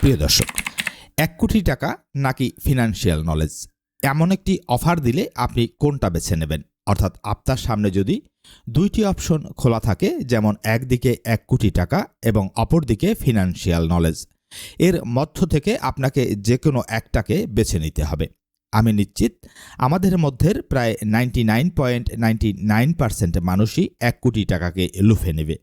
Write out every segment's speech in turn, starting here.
প্রিয় দর্শক, এক কোটি টাকা নাকি ফিনান্সিয়াল নলেজ এমন একটি অফার দিলে আপনি কোনটা বেছে নেবেন? অর্থাৎ আপনার সামনে যদি দুইটি অপশন খোলা থাকে, যেমন একদিকে এক কোটি টাকা এবং অপরদিকে ফিনান্সিয়াল নলেজ এর মধ্য থেকে আপনাকে যে কোনো একটাকে বেছে নিতে হবে। আমি নিশ্চিত আমাদের মধ্যের প্রায় ninety nine point ninety nine percent মানুষই এক কোটি টাকাকে লুফে নেবে।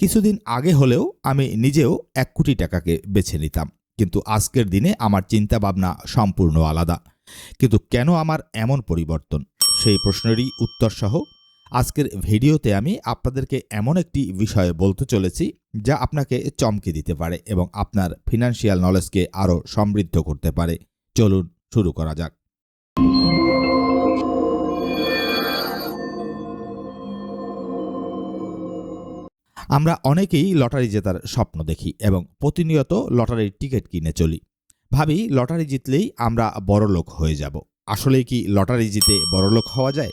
কিছুদিন আগে হলেও আমি নিজেও এক কোটি টাকাকে বেছে নিতাম। কিন্তু আজকের দিনে আমার চিন্তা ভাবনা সম্পূর্ণ আলাদা। কিন্তু কেন আমার এমন পরিবর্তন? সেই প্রশ্নেরই উত্তর সহ আজকের ভিডিওতে আমি আপনাদেরকে এমন একটি বিষয়ে বলতে চলেছি যা আপনাকে চমকে দিতে পারে এবং আপনার ফিনান্সিয়াল নলেজকে আরও সমৃদ্ধ করতে পারে। চলুন শুরু করা যাক। আমরা অনেকেই লটারি জেতার স্বপ্ন দেখি এবং প্রতিনিয়ত লটারির টিকিট কিনে চলি। ভাবি, লটারি জিতলেই আমরা বড়লোক হয়ে যাব। আসলেই কি লটারি জিতে বড়লোক হওয়া যায়?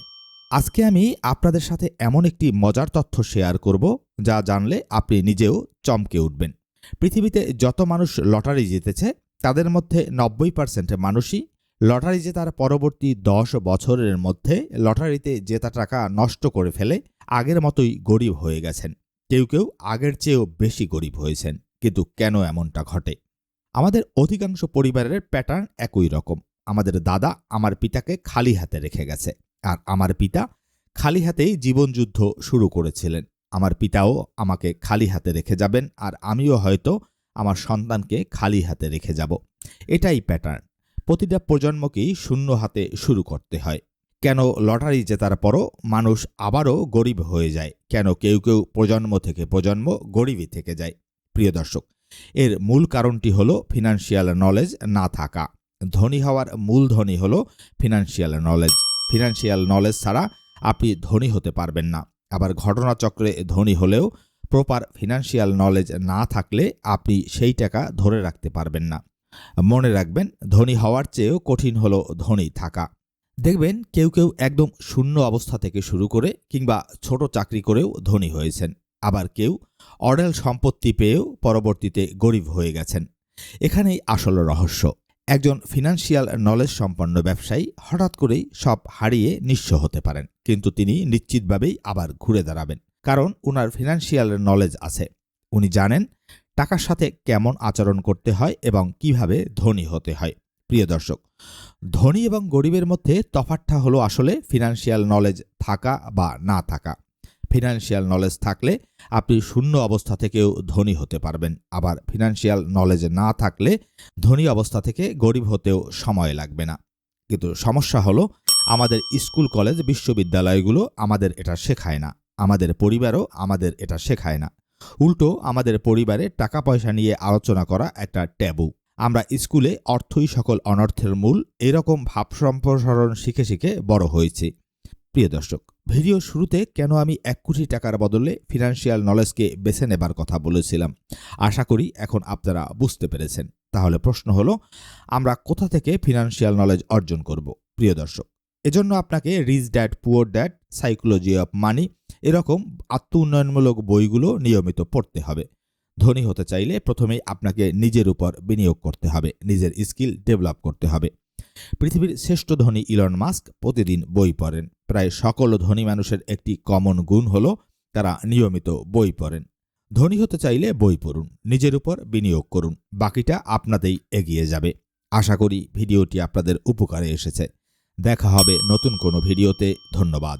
আজকে আমি আপনাদের সাথে এমন একটি মজার তথ্য শেয়ার করব, যা জানলে আপনি নিজেও চমকে উঠবেন। পৃথিবীতে যত মানুষ লটারি জিতেছে, তাদের মধ্যে নব্বই পার্সেন্ট মানুষই লটারি জেতার পরবর্তী দশ বছরের মধ্যে লটারিতে জেতা টাকা নষ্ট করে ফেলে আগের মতোই গরিব হয়ে গেছেন। কেউ কেউ আগের চেয়েও বেশি গরিব হয়েছেন, কিন্তু কেন এমনটা ঘটে? আমাদের অধিকাংশ পরিবারের প্যাটার্ন একই রকম। আমাদের দাদা আমার পিতাকে খালি হাতে রেখে গেছে, আর আমার পিতা খালি হাতেই জীবনযুদ্ধ শুরু করেছিলেন। আমার পিতাও আমাকে খালি হাতে রেখে যাবেন, আর আমিও হয়তো আমার সন্তানকে খালি হাতে রেখে যাব। এটাই প্যাটার্ন প্রতিটা প্রজন্মকেই শূন্য হাতে শুরু করতে হয়। কেন লটারি জেতার পরও মানুষ আবারও গরিব হয়ে যায়? কেন কেউ কেউ প্রজন্ম থেকে প্রজন্ম গরিবই থেকে যায়? প্রিয় দর্শক, এর মূল কারণটি হলো ফিনান্সিয়াল নলেজ না থাকা। ধনী হওয়ার মূল ধনী হলো ফিনান্সিয়াল নলেজ ফিনান্সিয়াল নলেজ ছাড়া আপনি ধনী হতে পারবেন না। আবার ঘটনাচক্রে ধনী হলেও প্রপার ফিনান্সিয়াল নলেজ না থাকলে আপনি সেই টাকা ধরে রাখতে পারবেন না। মনে রাখবেন, ধনী হওয়ার চেয়েও কঠিন হলো ধনী থাকা। দেখবেন কেউ কেউ একদম শূন্য অবস্থা থেকে শুরু করে কিংবা ছোট চাকরি করেও ধনী হয়েছেন। আবার কেউ অডেল সম্পত্তি পেয়েও পরবর্তীতে গরিব হয়ে গেছেন। এখানেই আসল রহস্য। একজন ফিনান্সিয়াল নলেজ সম্পন্ন ব্যবসায়ী হঠাৎ করেই সব হারিয়ে নিঃস্ব হতে পারেন। কিন্তু তিনি নিশ্চিতভাবেই আবার ঘুরে দাঁড়াবেন। কারণ উনার ফিনান্সিয়াল নলেজ আছে। উনি জানেন টাকার সাথে কেমন আচরণ করতে হয় এবং কীভাবে ধনী হতে হয়। প্রিয় দর্শক, ধনী এবং গরিবের মধ্যে তফাৎটা হলো আসলে ফিনান্সিয়াল নলেজ থাকা বা না থাকা। ফিনান্সিয়াল নলেজ থাকলে আপনি শূন্য অবস্থা থেকেও ধনী হতে পারবেন। আবার ফিনান্সিয়াল নলেজ না থাকলে ধনী অবস্থা থেকে গরিব হতেও সময় লাগবে না। কিন্তু সমস্যা হলো আমাদের স্কুল, কলেজ, বিশ্ববিদ্যালয়গুলো আমাদের এটা শেখায় না। আমাদের পরিবারও আমাদের এটা শেখায় না। উল্টো আমাদের পরিবারে টাকা পয়সা নিয়ে আলোচনা করা একটা ট্যাবু। আমরা স্কুলে অর্থই সকল অনর্থের মূল, এরকম ভাব সম্প্রসারণ শিখে শিখে বড় হয়েছি। প্রিয় দর্শক, ভিডিও শুরুতে কেন আমি এক কোটি টাকার বদলে ফিনান্সিয়াল নলেজকে বেছে নেবার কথা বলেছিলাম? আশা করি এখন আপনারা বুঝতে পেরেছেন। তাহলে প্রশ্ন হলো, আমরা কোথা থেকে ফিনান্সিয়াল নলেজ অর্জন করব? প্রিয় দর্শক, এজন্য আপনাকে rich dad poor dad psychology of money এরকম আত্ম উন্নয়নমূলক বইগুলো নিয়মিত পড়তে হবে। ধনী হতে চাইলে প্রথমেই আপনাকে নিজের উপর বিনিয়োগ করতে হবে, নিজের স্কিল ডেভেলপ করতে হবে। পৃথিবীর শ্রেষ্ঠ ধনী ইলন মাস্ক প্রতিদিন বই পড়েন। প্রায় সকল ধনী মানুষের একটি কমন গুণ হল তারা নিয়মিত বই পড়েন। ধনী হতে চাইলে বই পড়ুন, নিজের উপর বিনিয়োগ করুন, বাকিটা আপনাতেই এগিয়ে যাবে। আশা করি ভিডিওটি আপনাদের উপকারে এসেছে। দেখা হবে নতুন কোনো ভিডিওতে, ধন্যবাদ।